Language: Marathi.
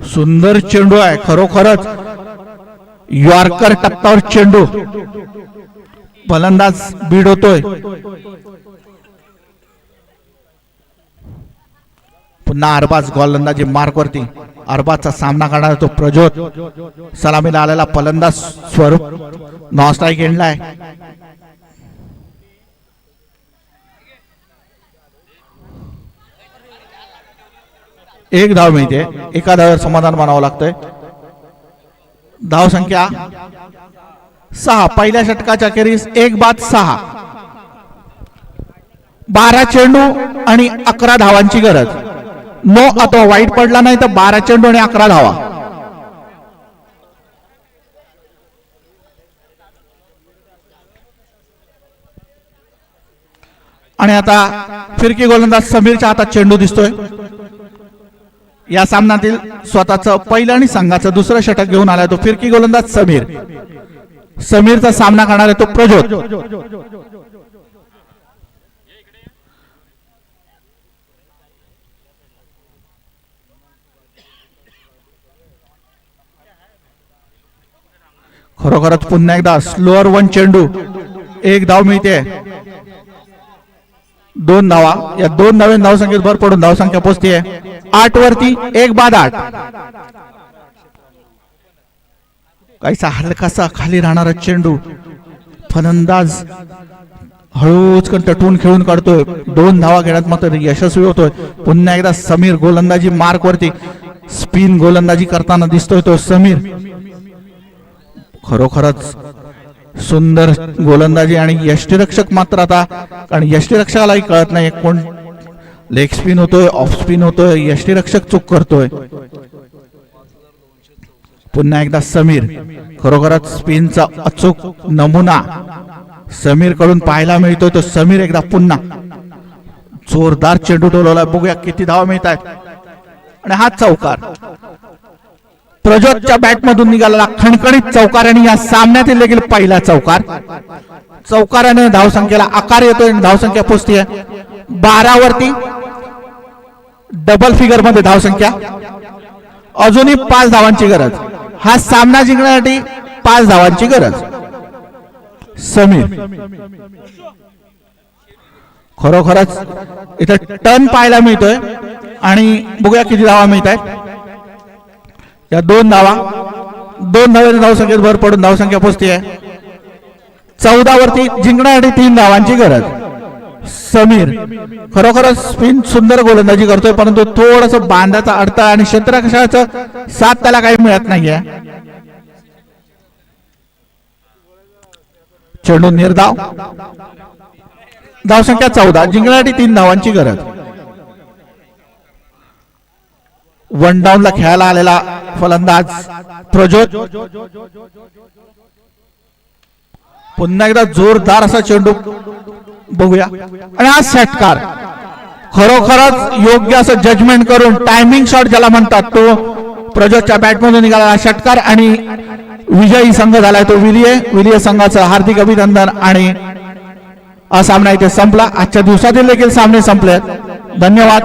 सुंदर चेंडू आहे खरोखरच. यॉर्कर टप्प्यावर चेंडू. फलंदाज बीड होतोय. पुन्हा अरबाज गोलंदाजी मार्क वरती. अरबाजचा सामना करणारा तो प्रज्योत. सलामीला आलेला फलंदाज स्वरूप. नॉन स्ट्राईक आहे. एक धाव मिळते. एका धाव्यावर समाधान मानावं लागतंय. धाव संख्या सहा. पहिल्या षटकाच्या अखेरीस एक बाद सहा. बारा चेंडू आणि अकरा धावांची गरज. नो अथवा वाईट पडला नाही तर बारा चेंडू आणि अकरा धावा. आणि आता फिरकी गोलंदाज समीरच्या हातात चेंडू दिसतोय. या सामन्यातील स्वतःचं पहिलं आणि संघाचं दुसरं षटक घेऊन आला तो फिरकी गोलंदाज समीर. समीरचा सामना करणार आहे तो प्रज्योत. खरोखरच पुन्हा एकदा स्लोअर वन चेंडू. एक धाव मिळते. दोन धावा. या दोन नवीन धावसंख्येत भर पडून धावसंख्या पोचते आठ वरती एक बाद आठ काहीसा हलकासा खाली राहणारा चेंडू फलंदाज हळूच टटून खेळून काढतोय. दोन धावा घेण्यात मात्र यशस्वी होतोय. पुन्हा एकदा समीर गोलंदाजी मार्क वरती स्पिन गोलंदाजी करताना दिसतोय तो समीर. खरोखरच सुंदर गोलंदाजी आणि यष्टीरक्षक मात्र आता कारण यष्टीरक्षकालाही कळत नाही कोण लेग स्पिन होतोय ऑफ स्पिन होतोय यष्टीरक्षक चूक करतोय. पुन्हा एकदा समीर खरोखरच स्पिनचा अचूक नमुना. समीरकडून पाहायला मिळतोय तो समीर एकदा पुन्हा. जोरदार चेंडू टोलवला बघूया किती धावा मिळत आहेत आणि हा चौकार. प्रज्योतच्या बॅट मधून निघालेला खणखणीत चौकार आणि या सामन्यातील देखील पहिला चौकार. चौकाराने धावसंख्येला आकार येतोय आणि धावसंख्या पोचतीय. बारा वरती डबल फिगरमध्ये धावसंख्या अजूनही पाच धावांची गरज. हा सामना जिंकण्यासाठी पाच धावांची गरज. समीर. खरोखरच इथं टर्न पाहायला मिळतोय. आणि बघूया किती धावा मिळत आहेत. या दोन धावा दोन धाव्याने धावसंख्येत भर पडून धावसंख्या पोचते चौदा वरती जिंकण्यासाठी तीन धावांची गरज. समीर. खरोखर स्पिन सुंदर गोलंदाजी करतोय परंतु थोडस बांधाचा अडथळा आणि क्षेत्ररक्षणाचं साथ त्याला काही मिळत नाहीये. चेंडू निर्धाव. धावसंख्या चौदा. जिंकण्यासाठी तीन धावांची गरज. वन डाऊन ला खेळायला आलेला फलंदाज प्रज्योत. पुन्हा एकदा जोरदार असा चेंडू बघूया. आणि हा षटकार खरोखरच योग्य असं जजमेंट करून टायमिंग शॉट ज्याला म्हणतात तो प्रजोतच्या बॅटमधून निघाला षटकार आणि विजयी संघ झालाय तो विलिये. विलिय संघाचं हार्दिक अभिनंदन आणि हा सामना इथे संपला. आजच्या दिवसातील देखील सामने संपले धन्यवाद.